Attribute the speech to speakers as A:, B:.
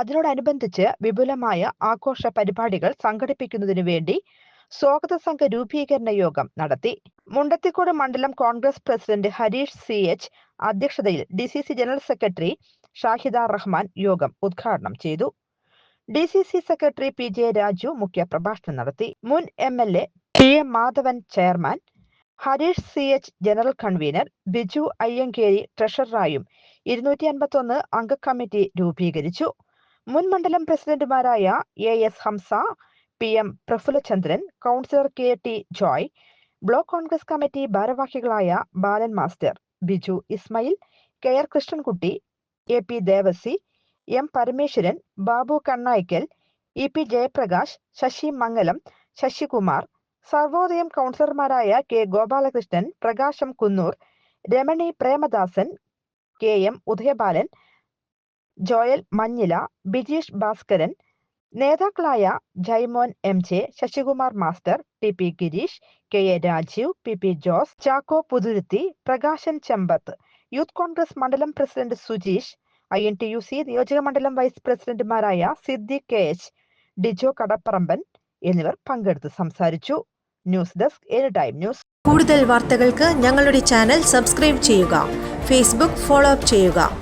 A: അതിനോടനുബന്ധിച്ച് വിപുലമായ ആഘോഷ പരിപാടികൾ സംഘടിപ്പിക്കുന്നതിനു വേണ്ടി സ്വാഗത സംഘ രൂപീകരണ യോഗം നടത്തി. മുണ്ടത്തിക്കോട് മണ്ഡലം Congress president Harish C H അധ്യക്ഷതയിൽ D C C general secretary Shahida Rahman യോഗം ഉദ്ഘാടനം ചെയ്തു. D C C secretary P J Raju മുഖ്യ പ്രഭാഷണം നടത്തി. മുൻ M L A P M Madhavan chairman Harish C H general convener Biju Ayyankeri ട്രഷററായും ഇരുന്നൂറ്റി അൻപത്തി ഒന്ന് അംഗ കമ്മിറ്റി രൂപീകരിച്ചു. മുൻ മണ്ഡലം പ്രസിഡന്റുമാരായ A S Hamsa P M Prafullachandran councillor K T Joy block Congress committee ഭാരവാഹികളായ Balan master Biju Ismail K R Krishnankutty A P Devasi M Parameswaran Babu Kannaykkal E P Jayaprakash Sasi Mangalam Sasikumar Sarvodayam കൗൺസിലർമാരായ K Gopalakrishnan Prakasam Kunnoor Ramani Premadasan K M Udayabalan Joel Manjila Bijeesh Bhaskaran നേതാക്കളായ Jaimon M J Sasikumar master T P Gireesh K A Rajeev P P Jose Chacko Puthuruthi Prakashan Chembath. Youth Congress മണ്ഡലം president Sujeesh I N T U C നിയോജക മണ്ഡലം vice പ്രസിഡന്റുമാരായ Siddique K H Dijo Kadapparamban എന്നിവർ പങ്കെടുത്ത് സംസാരിച്ചു. News desk any time news.
B: കൂടുതൽ വാർത്തകൾക്ക് ഞങ്ങളുടെ ചാനൽ സബ്സ്ക്രൈബ് ചെയ്യുക. ഫേസ്ബുക്ക് ഫോളോ അപ്പ് ചെയ്യുക.